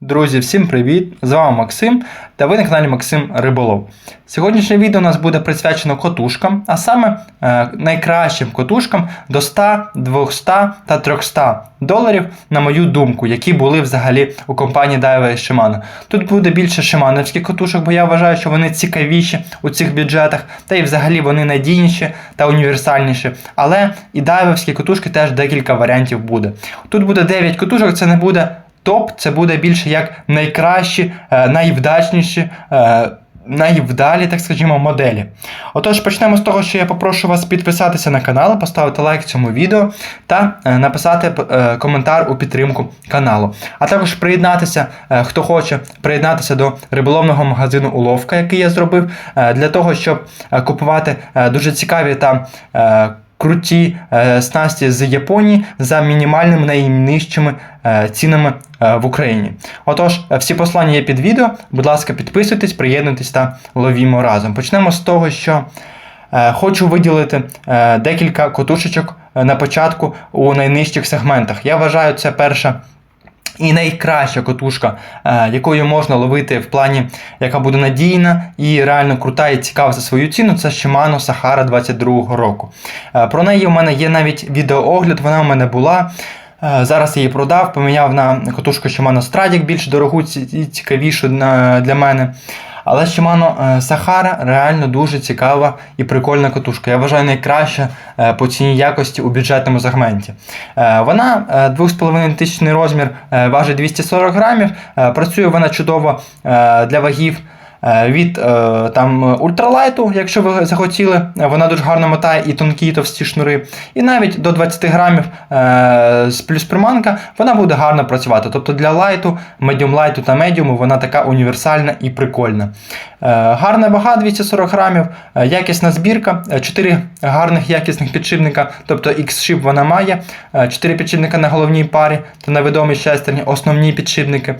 Друзі, всім привіт! З вами Максим та ви на каналі Максим Риболов. Сьогоднішнє відео у нас буде присвячено котушкам, а саме е, найкращим котушкам до 100, 200 та 300 доларів, на мою думку, які були взагалі у компанії Daiwa і Shimano. Тут буде більше шимановських котушок, бо я вважаю, що вони цікавіші у цих бюджетах, та й взагалі вони надійніші та універсальніші. Але і дайвовські котушки теж декілька варіантів буде. Тут буде 9 котушок, це не буде топ це буде більше як найкращі, е, найвдачніші. е, Найвдалі, так скажімо, моделі. Отож, почнемо з того, що я попрошу вас підписатися на канал, поставити лайк цьому відео та е, написати коментар у підтримку каналу. А також приєднатися, хто хоче приєднатися до риболовного магазину Уловка, який я зробив, для того, щоб купувати дуже цікаві та круті е, снасті з Японії за мінімальними найнижчими е, цінами е, в Україні. Отож, всі послання є під відео. Будь ласка, підписуйтесь, приєднуйтесь та ловімо разом. Почнемо з того, що хочу виділити декілька котушечок на початку у найнижчих сегментах. Я вважаю, це перша. І найкраща котушка, е, якою можна ловити в плані, яка буде надійна і реально крута і цікава за свою ціну, це Shimano Sahara 22 року. Е, Про неї у мене є навіть відеоогляд, вона у мене була. Е, Зараз її продав, поміняв на котушку Shimano Stradic, більш дорогу і цікавішу для мене. Але Shimano Сахара Sahara реально дуже цікава і прикольна катушка. Я вважаю найкраща е, по ціні якості у бюджетному сегменті. Е, Вона е, 2,5 тисячний розмір, е, важить 240 грамів. Е, Працює вона чудово е, для вагів. Е, Від е, там ультралайту, якщо ви захотіли, вона дуже гарно мотає і тонкі, і товсті шнури. І навіть до 20 грамів е, з плюс приманка вона буде гарно працювати. Тобто для лайту, медіум лайту та медіуму вона така універсальна і прикольна. Гарна вага 240 грамів, якісна збірка, 4 гарних якісних підшипника, тобто X-Ship вона має, 4 підшипника на головній парі та на відомій шестерні, основні підшипники.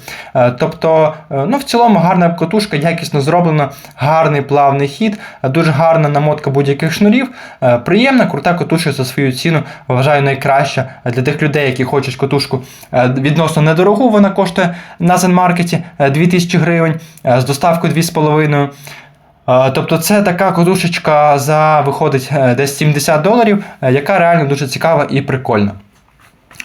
Тобто, ну, в цілому гарна котушка, якісно зроблена, гарний плавний хід, дуже гарна намотка будь-яких шнурів, е, приємна, крута котушка за свою ціну, вважаю найкраща для тих людей, які хочуть котушку е, відносно недорогу. Вона коштує на Зенмаркеті 2000 гривень е, з доставкою 2,5. Е, Тобто це така котушечка за виходить десь 70 доларів, яка реально дуже цікава і прикольна.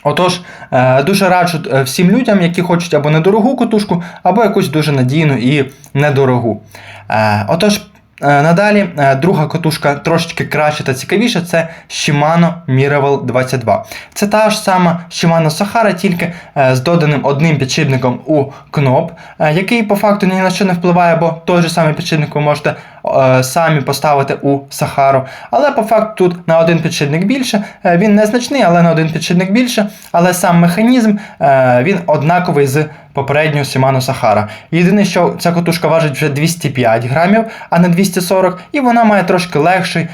Отож, е, дуже раджу е, всім людям, які хочуть або недорогу котушку, або якусь дуже надійну і недорогу. Е, Отож, надалі е, друга котушка трошечки краще та цікавіша це Shimano Miraval 22. Це та ж сама Shimano Sahara, тільки е, з доданим одним підшипником у кноп, е, який по факту ні на що не впливає, бо той же самий підшипник ви можете е, самі поставити у Сахару. Але по факту тут на один підшипник більше. Е, Він незначний, але на один підшипник більше. Але сам механізм е, він однаковий з попереднього Сіману Сахара. Єдине, що ця котушка важить вже 205 грамів, а не 240, і вона має трошки легший е,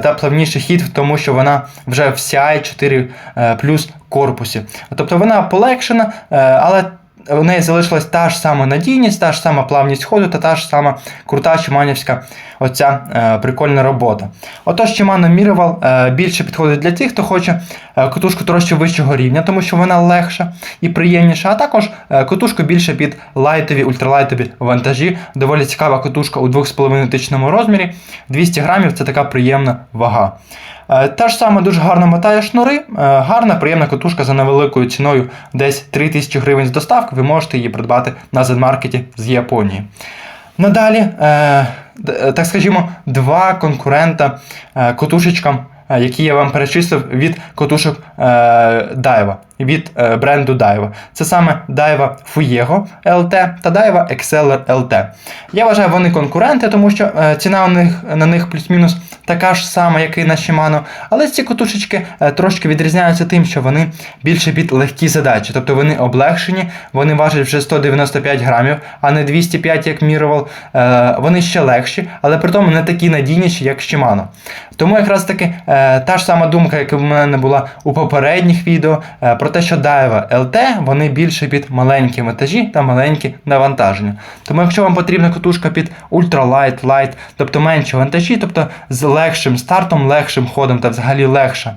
та плавніший хід, тому що вона вже в CI 4 е, плюс корпусі. Тобто вона полегшена, е, але у неї залишилась та ж сама надійність, та ж сама плавність ходу та та ж сама крута чиманівська оця е, прикольна робота. Отож, Shimano Miraval е, більше підходить для тих, хто хоче е, котушку трошки вищого рівня, тому що вона легша і приємніша, а також е, котушку більше під лайтові, ультралайтові вантажі. Доволі цікава котушка у 2,5 тисячному розмірі. 200 грамів це така приємна вага. Е, Та ж сама дуже гарно мотає шнури, е, гарна, приємна котушка за невеликою ціною, десь 3000 гривень з доставки. Ви можете її придбати на Зенмаркеті з Японії. Надалі, е, так скажімо, два конкурента котушечкам, які я вам перечислив від котушок Daiwa, від бренду Daiwa. Це саме Daiwa Fuego LT та Daiwa Exceller LT. Я вважаю, вони конкуренти, тому що ціна у них, на них плюс-мінус така ж сама, як і на Shimano. Але ці котушечки е, трошки відрізняються тим, що вони більше під легкі задачі, тобто вони облегшені, вони важать вже 195 грамів, а не 205, як Miraval. Е, Вони ще легші, але при тому не такі надійніші, як Shimano. Тому якраз таки е, та ж сама думка, яка в мене була у попередніх відео, е, про те, що Daiwa LT вони більше під маленькі метажі та маленькі навантаження. Тому якщо вам потрібна катушка під ультралайт, лайт, тобто менші вантажі, тобто з легшим стартом, легшим ходом та взагалі легша.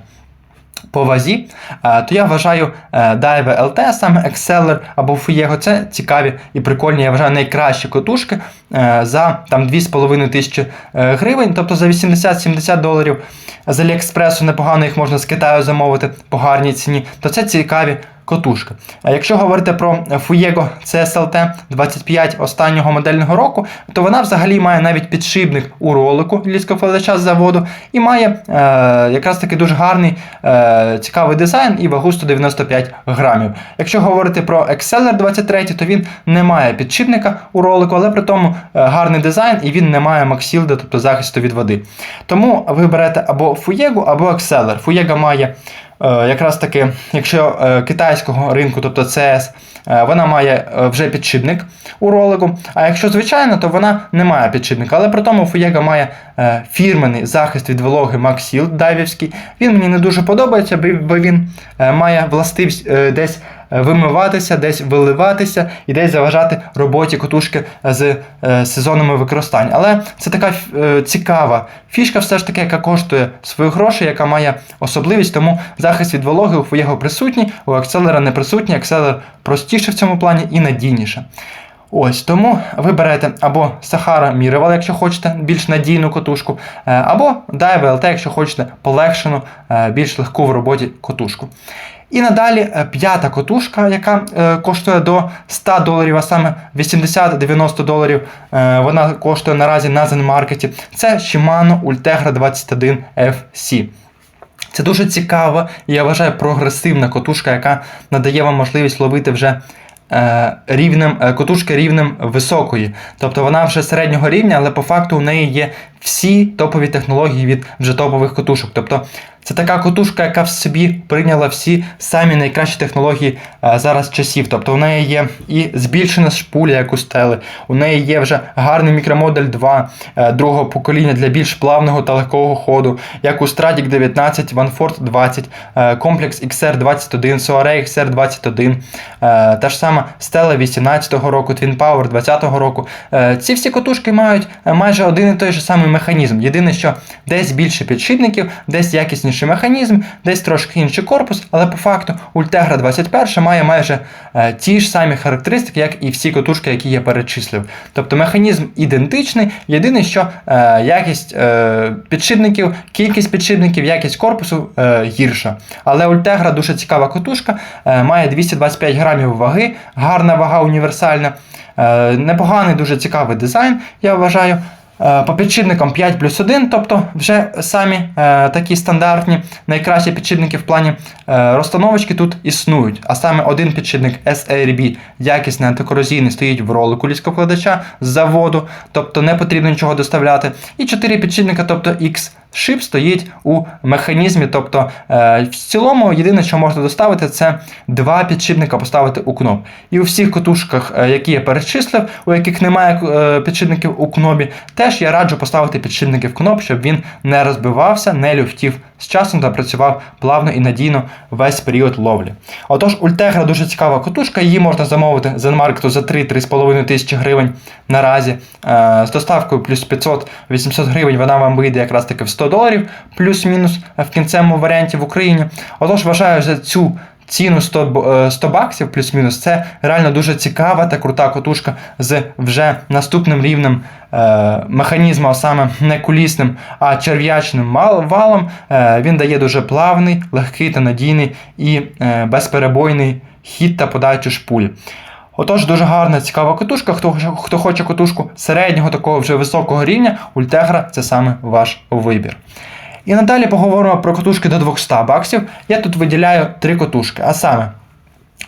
По е, то я вважаю Dive Daiwa LT, саме Exceller або Fuego, це цікаві і прикольні, я вважаю, найкращі котушки е, за там 2,5 тисячі е, гривень, тобто за 80-70 доларів. З Аліекспресу непогано їх можна з Китаю замовити по гарній ціні, то це цікаві котушки. А якщо говорити про Fuego CSLT 25 останнього модельного року, то вона взагалі має навіть підшипник у ролику ліскофледача з заводу і має е, якраз таки дуже гарний е, цікавий дизайн і вагу 195 грамів. Якщо говорити про Exceller 23, то він не має підшипника у ролику, але при тому е, гарний дизайн і він не має максілда, тобто захисту від води. Тому ви берете або Fuego, або Exceller. Fuego має якраз таки, якщо е, китайського ринку, тобто CS, е, вона має вже підшипник у ролику. А якщо звичайно, то вона не має підшипника. Але при тому Фуєга має фірменний захист від вологи Максіл дайвівський. Він мені не дуже подобається, бо він має властивість десь вимиватися, десь виливатися і десь заважати роботі котушки з сезонами використань. Але це така е, цікава фішка, все ж таки, яка коштує свої гроші, яка має особливість, тому захист від вологи у його присутній, у акселера не присутній, акселер простіше в цьому плані і надійніше. Ось тому ви берете або Sahara Miraval, якщо хочете більш надійну котушку, е, або Daiwa LT, якщо хочете полегшену, більш легку в роботі котушку. І надалі е, п'ята котушка, яка е, коштує до 100 доларів, а саме 80-90 доларів. Е, вона коштує наразі на Zenmarket. Це Shimano Ultegra 21 FC. Це дуже цікава і я вважаю прогресивна котушка, яка надає вам можливість ловити вже Е, рівнем, е, котушки рівнем високої. Тобто вона вже середнього рівня, але по факту у неї є всі топові технології від вже топових котушок. Тобто це така котушка, яка в собі прийняла всі самі найкращі технології е, зараз часів. Тобто у неї є і збільшена шпуля, як у стели, у неї є вже гарний мікромодель 2 другого покоління для більш плавного та легкого ходу, як у Stradic 19, Vanford 20, комплекс XR21, Soare XR21, та ж саме Stella 18-го року, Twin Power 20-го року. Е, ці всі котушки мають е, майже один і той же самий механізм. Єдине, що десь більше підшипників, десь якісніший механізм, десь трошки інший корпус, але по факту Ultegra 21 має майже е, ті ж самі характеристики, як і всі котушки, які я перечислив. Тобто механізм ідентичний, єдине, що якість підшипників, кількість підшипників, якість корпусу гірша. Але Ultegra дуже цікава котушка, має 225 грамів ваги, гарна вага універсальна. Е, непоганий, дуже цікавий дизайн, я вважаю. Е, по підшипникам 5 плюс 1, тобто вже самі е, такі стандартні, найкращі підшипники в плані е, розстановочки тут існують. А саме один підшипник SRB, якісний антикорозійний, стоїть в ролику ліскокладача з заводу, тобто не потрібно нічого доставляти. І 4 підшипника, тобто X шип стоїть у механізмі. Тобто, е, в цілому, єдине, що можна доставити, це два підшипника поставити у кноп. І у всіх котушках, е, які я перечислив, у яких немає е, підшипників у кнопі, теж я раджу поставити підшипники в кноп, щоб він не розбивався, не люфтів з часом та працював плавно і надійно весь період ловлі. Отож, Ультегра дуже цікава котушка, її можна замовити з маркету за 3-3,5 тисячі гривень наразі. З доставкою плюс 500-800 гривень вона вам вийде якраз таки в 100 доларів, плюс-мінус в кінцевому варіанті в Україні. Отож, вважаю за цю. Ціну 100 100 е, баксів плюс-мінус, це реально дуже цікава та крута котушка з вже наступним рівнем е, механізму, а саме не кулісним, а черв'ячним валом. Е, Він дає дуже плавний, легкий та надійний і е, безперебойний хід та подачу шпуль. Отож, дуже гарна, цікава котушка. Хто хто хоче котушку середнього, такого вже високого рівня, Ультегра це саме ваш вибір. І надалі поговоримо про котушки до 200 баксів. Я тут виділяю три котушки, а саме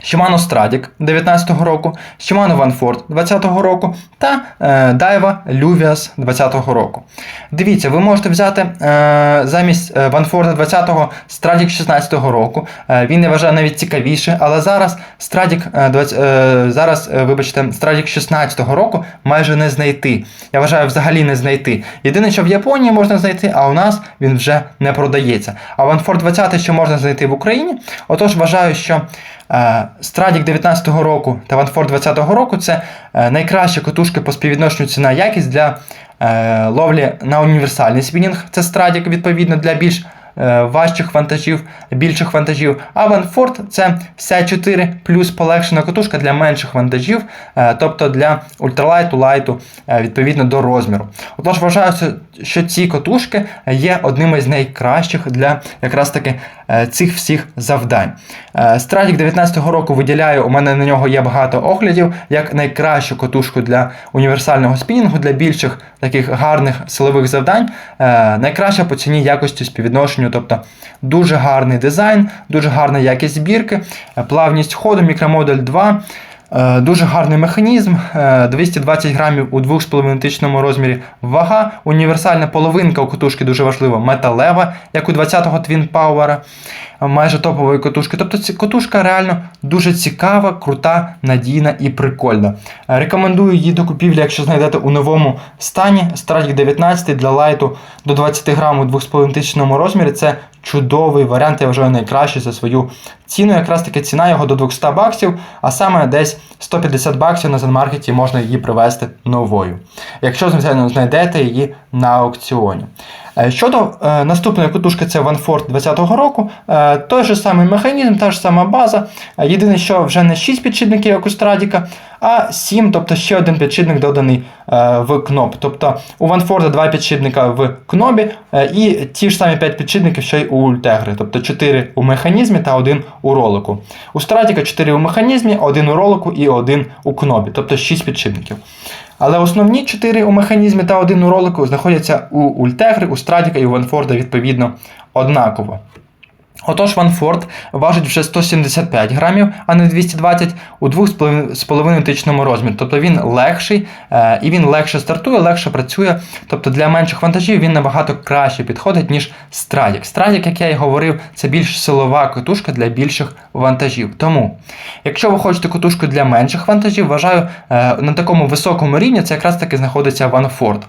Shimano Stradic 19-го року, Shimano Vanford 20-го року та е, Daiwa Luvias 20-го року. Дивіться, ви можете взяти е, замість е, Vanford 20-го Stradic 16-го року. Е, він не вважає навіть цікавіше, але зараз Stradic, е, 20, е, зараз, е, вибачте, Stradic 16-го року майже не знайти. Я вважаю, взагалі не знайти. Єдине, що в Японії можна знайти, а у нас він вже не продається. А Vanford 20 ще можна знайти в Україні. Отож, вважаю, що. Страдік 19-го року та Ванфор 20-го року це е, найкращі котушки по співвідношенню ціна якість для е, ловлі на універсальний спінінг. Це Страдік, відповідно, для більш е, важчих вантажів, більших вантажів. А Ванфорд це вся 4 плюс полегшена катушка для менших вантажів, е, тобто для ультралайту, лайту, е, відповідно до розміру. Отож, вважаю, що ці катушки є одними з найкращих для якраз таки е, цих всіх завдань. Е, Стратік 19-го року виділяю, у мене на нього є багато оглядів, як найкращу катушку для універсального спінінгу, для більших таких гарних силових завдань. Е, Найкраща по ціні якості співвідношенню, тобто дуже гарний дизайн, дуже гарна якість збірки, е, плавність ходу, мікромодель 2. Е, Дуже гарний механізм, е, 220 грамів у 2,5 розмірі вага, універсальна половинка у катушки дуже важлива, металева, як у 20-го Twin Power, е, майже топової катушки. Тобто ця катушка реально дуже цікава, крута, надійна і прикольна. Е, Рекомендую її до купівлі, якщо знайдете у новому стані. Stratic 19 для лайту до 20 грам у 2,5 розмірі. Це чудовий варіант, я вважаю найкращий за свою ціну. Якраз таки ціна його до 200 баксів, а саме десь 150 баксів на Zenmarket можна її привезти новою. Якщо, звичайно, знайдете її на аукціоні. Е, Щодо е, наступної катушки, це Ванфорд 20-го року, е, той же самий механізм, та ж сама база. Єдине, що вже не 6 підшипників, як у Страдіка, а 7, тобто ще один підшипник доданий в кноп. Тобто у Ванфорда 2 підшипника в кнобі і ті ж самі 5 підшипників, що й у Ультегри, тобто 4 у механізмі та 1 у ролику. У Стратіка 4 у механізмі, 1 у ролику і 1 у кнобі, тобто 6 підшипників. Але основні 4 у механізмі та один у ролику знаходяться у Ультегри, у Стратіка і у Ванфорда відповідно однаково. Отож, Ванфорд важить вже 175 грамів, а не 220 у 2,5 тичному розмірі. Тобто він легший е, і він легше стартує, легше працює. Тобто для менших вантажів він набагато краще підходить, ніж Страдік. Страдік, як я і говорив, це більш силова катушка для більших вантажів. Тому, якщо ви хочете катушку для менших вантажів, вважаю, е, на такому високому рівні це якраз таки знаходиться Ванфорд.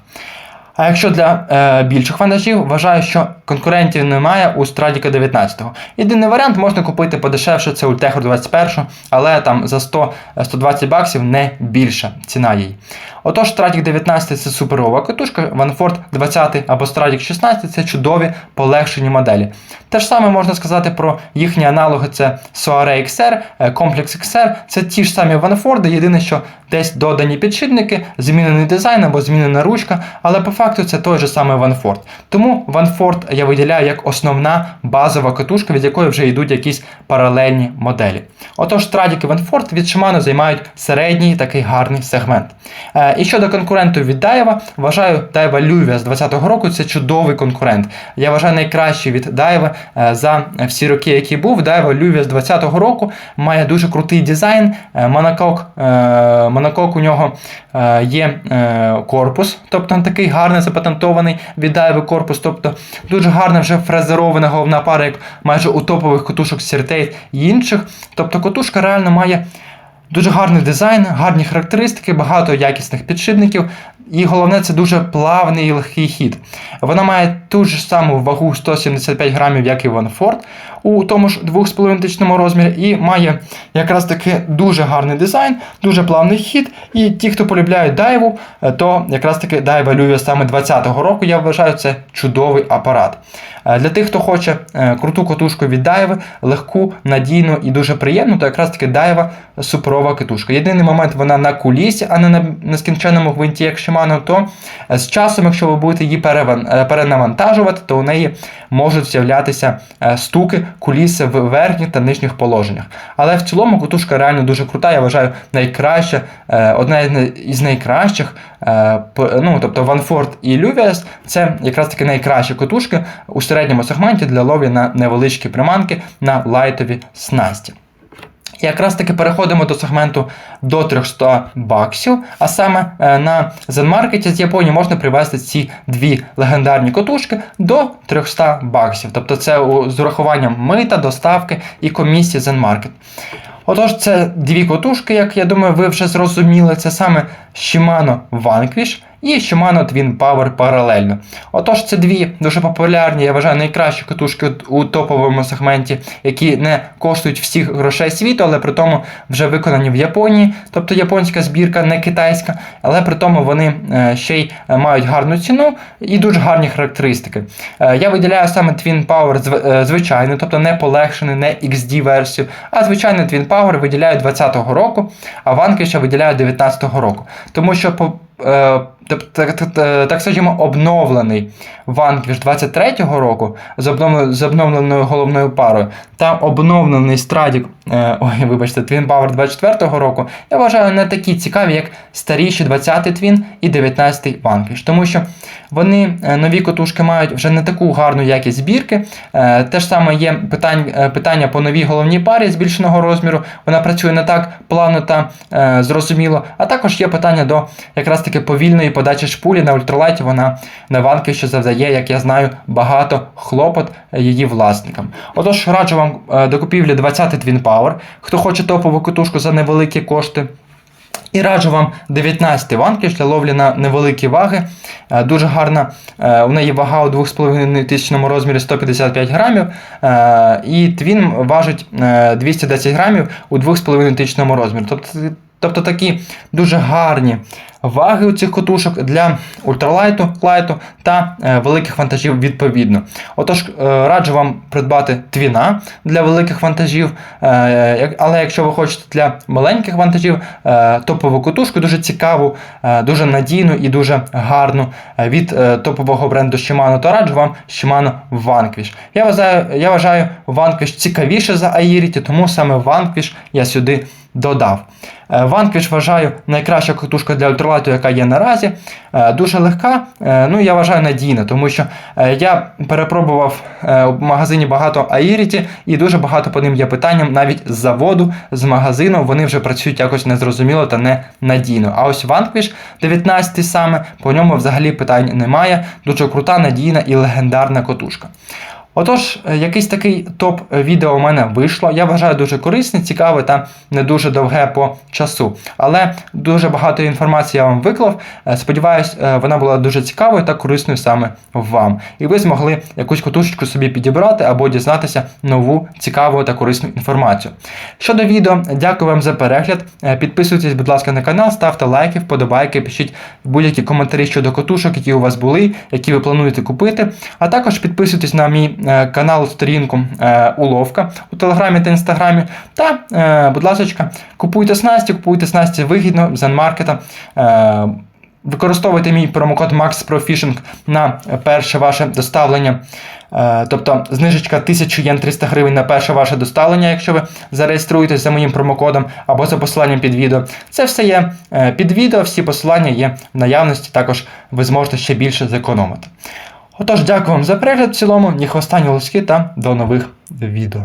А якщо для е, більших вантажів, вважаю, що конкурентів немає у Страдіка 19-го. Єдиний варіант можна купити подешевше, це Ультехр 21, але там за 100-120 баксів не більша ціна їй. Отож, Страдік 19 це суперова катушка, Ванфорд 20 або Страдік 16 це чудові полегшені моделі. Те ж саме можна сказати про їхні аналоги: це Soare XR, е, Complex XR, це ті ж самі Ванфорди, єдине, що десь додані підшипники, змінений дизайн або змінена ручка, але по факту це той же самий Ванфорд. Тому Ванфорд я виділяю як основна базова катушка, від якої вже йдуть якісь паралельні моделі. Отож, Страдік і Ванфорд від Shimano займають середній такий гарний сегмент. Е, І щодо конкуренту від Дайва, вважаю Дайва Лювія з 20-го року це чудовий конкурент. Я вважаю найкращий від Дайва е, за всі роки, які був. Дайва Лювія з 20-го року має дуже крутий дизайн. Е, Монокок, е, монокок у нього є е, корпус, тобто такий гарний запатентований від корпус, тобто дуже гарна вже фрезерована головна пара, як майже у топових котушок Сіртейт і інших. Тобто котушка реально має. Дуже гарний дизайн, гарні характеристики, багато якісних підшипників. І головне, це дуже плавний і легкий хід. Вона має ту ж саму вагу 175 грамів, як і Ванфорд у тому ж 2,5 тичному розмірі, і має якраз таки дуже гарний дизайн, дуже плавний хід. І ті, хто полюбляють дайву, то якраз таки дайва Лювія саме 20-го року, я вважаю, це чудовий апарат. Е, Для тих, хто хоче е, круту катушку від дайви, легку, надійну і дуже приємну, то якраз таки дайва суперова катушка. Єдиний момент вона на кулісі, а не на нескінченому гвинті, як Shimano, то е, з часом, якщо ви будете її е, перенавантажувати, то у неї можуть з'являтися е, стуки куліси в верхніх та нижніх положеннях. Але в цілому катушка реально дуже крута, я вважаю, найкраща, одна із найкращих. Ну, тобто Ванфорд і Лювіас це якраз таки найкращі катушки у середньому сегменті для ловлі на невеличкі приманки на лайтові снасті. Якраз таки переходимо до сегменту до 300 баксів. А саме е, на Zenmarket з Японії можна привезти ці дві легендарні котушки до 300 баксів. Тобто це з урахуванням мита, доставки і комісії Zenmarket. Отож, це дві котушки, як я думаю, ви вже зрозуміли. Це саме Shimano Vanquish і Shimano Twin Power паралельно. Отож, це дві дуже популярні, я вважаю, найкращі катушки у топовому сегменті, які не коштують всіх грошей світу, але при тому вже виконані в Японії, тобто японська збірка, не китайська, але при тому вони е, ще й е, мають гарну ціну і дуже гарні характеристики. Е, Я виділяю саме Twin Power зв- звичайний, тобто не полегшений, не XD версію, а звичайний Twin Power виділяю 20-го року, а Vanquish виділяю 19-го року. Тому що по так, скажімо, обновлений Vanquish 23-го року з, обновленою, головною парою та обновлений Stradic, е, ой, вибачте, Twin Power 24-го року, я вважаю не такі цікаві, як старіші 20-й Twin і 19-й Vanquish. Тому що вони е, нові котушки мають вже не таку гарну якість збірки. Е, Те ж саме є питання по новій головній парі збільшеного розміру. Вона працює не так плавно та зрозуміло. А також є питання до якраз таки повільної подачі шпулі на ультралайті. Вона на ванки, що завдає, як я знаю, багато хлопот її власникам. Отож, раджу вам е, до купівлі 20 Twin Power. Хто хоче топову котушку за невеликі кошти. І раджу вам 19 ванкіш для ловлі на невеликі ваги. Е, Дуже гарна. е, У неї вага у 2,5 тисячному розмірі 155 грамів. І твін важить е, 210 грамів у 2,5 тисячному розмірі. Тобто, тобто такі дуже гарні ваги у цих котушок для ультралайту, лайту та е, великих вантажів відповідно. Отож, е, раджу вам придбати твіна для великих вантажів, е, але якщо ви хочете для маленьких вантажів, топову котушку дуже цікаву, дуже надійну і дуже гарну від топового бренду Shimano, то раджу вам Shimano Vanquish. Я вважаю, я вважаю Vanquish цікавіше за Airity, тому саме Vanquish я сюди додав. Е, вважаю найкраща котушка для ультралайту, яка є наразі. Е, Дуже легка, е, ну я вважаю надійна, тому що я перепробував в магазині багато Airity і дуже багато по ним є питанням навіть з заводу, з магазину. Вони вже працюють якось незрозуміло та не надійно. А ось Vanquish 19 саме, по ньому взагалі питань немає. Дуже крута, надійна і легендарна котушка. Отож, е, якийсь такий топ відео у мене вийшло. Я вважаю дуже корисне, цікаве та не дуже довге по часу. Але дуже багато інформації я вам виклав. Е, Сподіваюсь, е, вона була дуже цікавою та корисною саме вам. І ви змогли якусь котушечку собі підібрати або дізнатися нову цікаву та корисну інформацію. Щодо відео, дякую вам за перегляд. Е, Підписуйтесь, будь ласка, на канал, ставте лайки, вподобайки, пишіть будь-які коментарі щодо котушок, які у вас були, які ви плануєте купити. А також підписуйтесь на мій е, канал, сторінку е, Уловка у Телеграмі та Інстаграмі. Та, е, будь ласка, купуйте снасті, купуйте снасті вигідно з Zenmarket. Е, Використовуйте мій промокод MaxProFishing на перше ваше доставлення. Е, Тобто знижечка 1000 єн 300 гривень на перше ваше доставлення, якщо ви зареєструєтесь за моїм промокодом або за посиланням під відео. Це все є е, під відео, всі посилання є в наявності, також ви зможете ще більше зекономити. Отож, дякую вам за перегляд в цілому, ні хвоста, лоски та до нових відео.